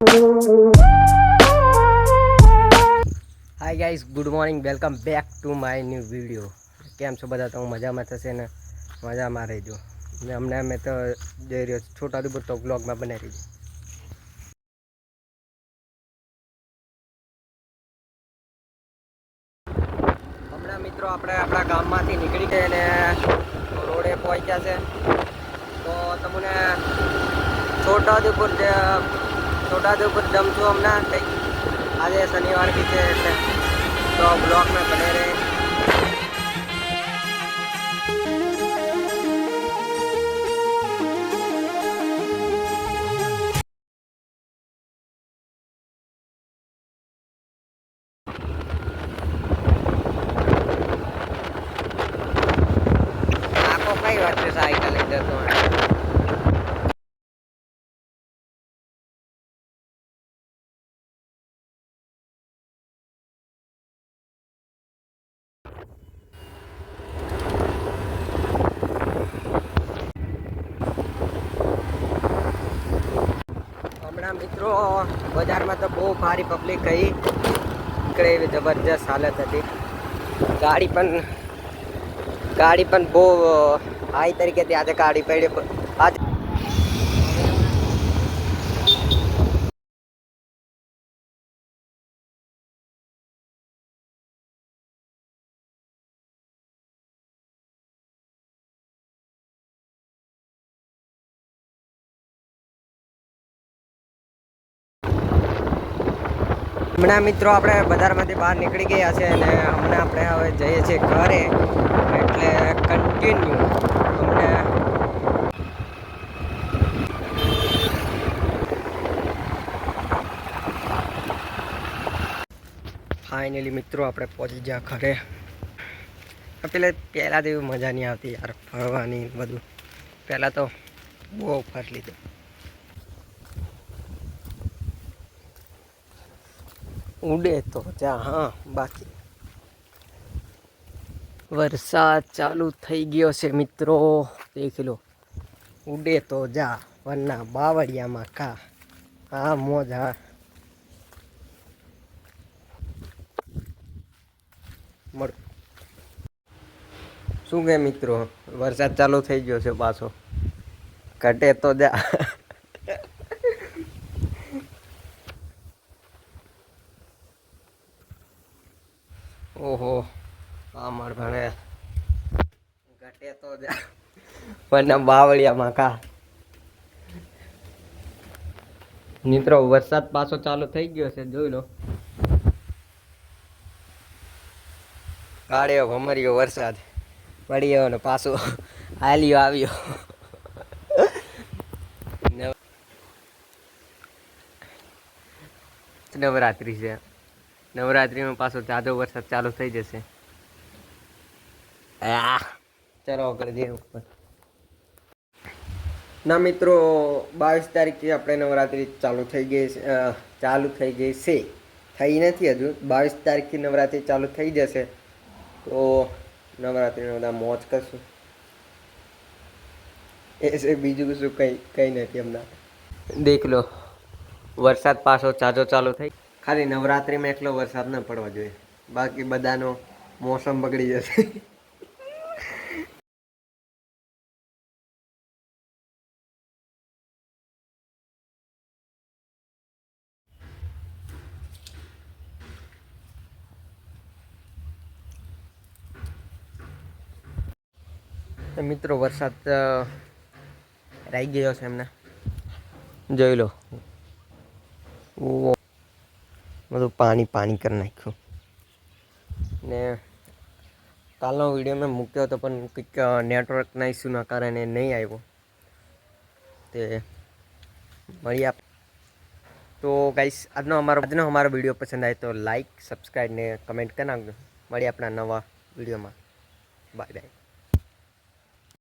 Hi guys good morning welcome back to my new video કેમ છો બધા? તો હું મજામાં થશે ને? મજામાં રહેજો. ને અમને અમે તો જઈ રહ્યો છું છોટા દુબર તો બ્લોગમાં બનાવી રહીજો મિત્રો આપણે આપણા ગામમાંથી નીકળી ગયા ને રોડે પહોંચ્યા છે. તો તમને છોટાઉદેપુર જે છોટાઉદેપુર જમશું હમણાં કંઈક. આજે શનિવાર બી છે એટલે તો બ્લોકમાં બને રહે. આખો કઈ વાત છે સાયકલ લઈ જતો હમણાં મિત્રો બજારમાં તો બહુ ભારી પબ્લિક ગઈ. નીકળે એવી જબરજસ્ત હાલત હતી. ગાડી પણ ગાડી પણ બહુ હાઈ તરીકેથી આજે ગાડી પડી. આજે હમણાં મિત્રો આપણે બજારમાંથી બહાર નીકળી ગયા છે અને હમણાં આપણે હવે જઈએ છીએ ઘરે. એટલે કન્ટિન્યુ અમને ફાઇનલી મિત્રો આપણે પહોંચી ગયા ઘરે. પેલા પહેલાં તો એવી મજા નહીં આવતી યાર ફરવાની બધું. પહેલાં તો બહુ ફરી લીધું. ઉડે તો જા, હા, બાકી. વરસાદ ચાલુ થઈ ગયો છે મિત્રો, દેખ લો. ઉડે તો જા વરના બાવળિયામાં કા. હા, મોજ, હા. મળ. શું કે મિત્રો, વરસાદ ચાલુ થઈ ગયો છે પાછો. ઘટે તો જા. ઓહો અમાર ભણે ઘટે તો પણ બાવળિયામાં કા. મિત્રો, વરસાદ પાછો ચાલુ થઈ ગયો છે, જોઈ લો. કાળ્યો ભમર્યો વરસાદ. પડ્યો ને પાછો હાલ્યો આવ્યો. નવ- નવરાત્રી છે. નવરાત્રીમાં પાછો જાદો વરસાદ ચાલુ થઈ જશે. ચલો કરી ઉપર. ના મિત્રો બાવીસ તારીખથી આપણે નવરાત્રિ ચાલુ થઈ ગઈ છે ચાલુ થઈ ગઈ છે. થઈ નથી હજુ. બાવીસ તારીખથી નવરાત્રિ ચાલુ થઈ જશે. તો નવરાત્રિના બધા મોજ કરશું. એ છે બીજું શું કંઈ કંઈ નથી હમણાં. દેખ લો. વરસાદ પાછો ચાજો ચાલુ થઈ ખાલી નવરાત્રિમાં એકલો વરસાદ ન પડવો જોઈએ. બાકી બધાનો મોસમ બગડી જશે. મિત્રો, વરસાદ રહી ગયો છે એમને. જોઈ લો. બધું પાણી પાણી કરી નાખ્યું. ને કાલનો વીડિયો મેં મૂક્યો હતો, પણ કંઈક નેટવર્કના ઇસ્યુના કારણે નહીં આવ્યો. તે મળી આપ તો ગાઈસ આજનો અમારો આજનો અમારો વીડિયો પસંદ આવે તો લાઈક સબસ્ક્રાઈબ ને કમેન્ટ કરી નાખજો. મળીએ આપણા નવા વિડીયોમાં. Bye bye